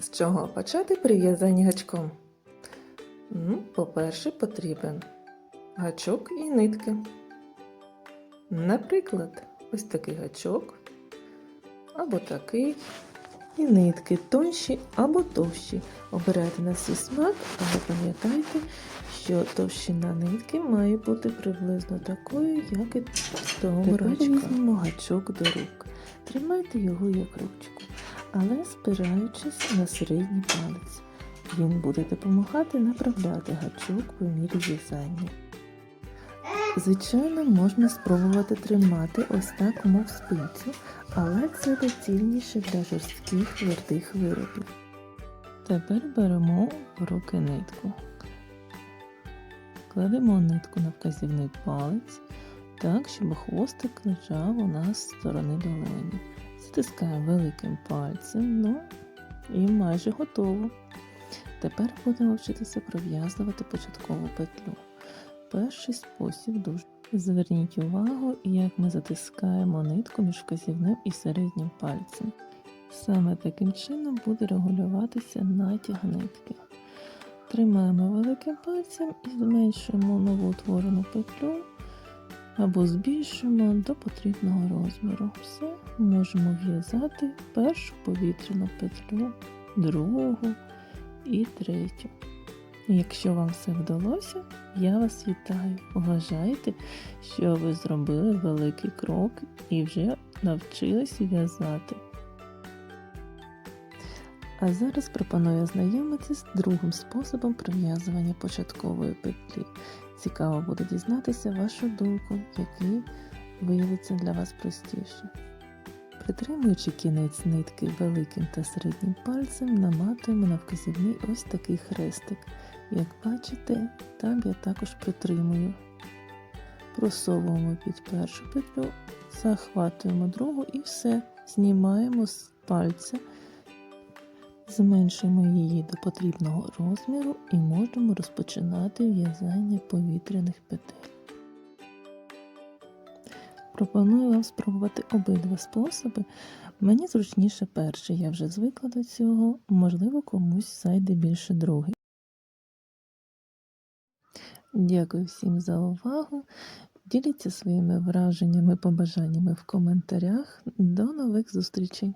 З чого почати при в'язанні гачком? Ну, по-перше, потрібен гачок і нитки. Наприклад, ось такий гачок, або такий, і нитки тонші або товщі. Обирайте на свій смак, але пам'ятайте, що товщина нитки має бути приблизно такою, як і з того гачка. візьмемо гачок до рук. Тримайте його як ручку, але спираючись на середній палець. Він буде допомагати направляти гачок по мірі в'язання. Звичайно, можна спробувати тримати ось так, мов спинцю, але це доцільніше для жорстких твердих виробів. Тепер беремо в руки нитку. Кладемо нитку на вказівний палець так, щоб хвостик лежав у нас з сторони долоні. Затискаємо великим пальцем, ну і майже готово. Тепер будемо вчитися пров'язувати початкову петлю. Перший спосіб дуже. Зверніть увагу, як ми затискаємо нитку між вказівним і середнім пальцем. Саме таким чином буде регулюватися натяг нитки. Тримаємо великим пальцем і зменшуємо нову утворену петлю або збільшуємо до потрібного розміру. Все можемо в'язати першу повітряну петлю, другу і третю. Якщо вам все вдалося, я вас вітаю. Вважайте, що ви зробили великий крок і вже навчились в'язати. А зараз пропоную ознайомитися з другим способом прив'язування початкової петлі. Цікаво буде дізнатися вашу думку, який виявиться для вас простіше. Притримуючи кінець нитки великим та середнім пальцем, наматуємо на вказівний ось такий хрестик. Як бачите, там я також притримую. Просовуємо під першу петлю, захватуємо другу і все, знімаємо з пальця, зменшуємо її до потрібного розміру і можемо розпочинати в'язання повітряних петель. Пропоную вам спробувати обидва способи. Мені зручніше перший, я вже звикла до цього, можливо, комусь зайде більше другий. Дякую всім за увагу. Діліться своїми враженнями, побажаннями в коментарях. До нових зустрічей!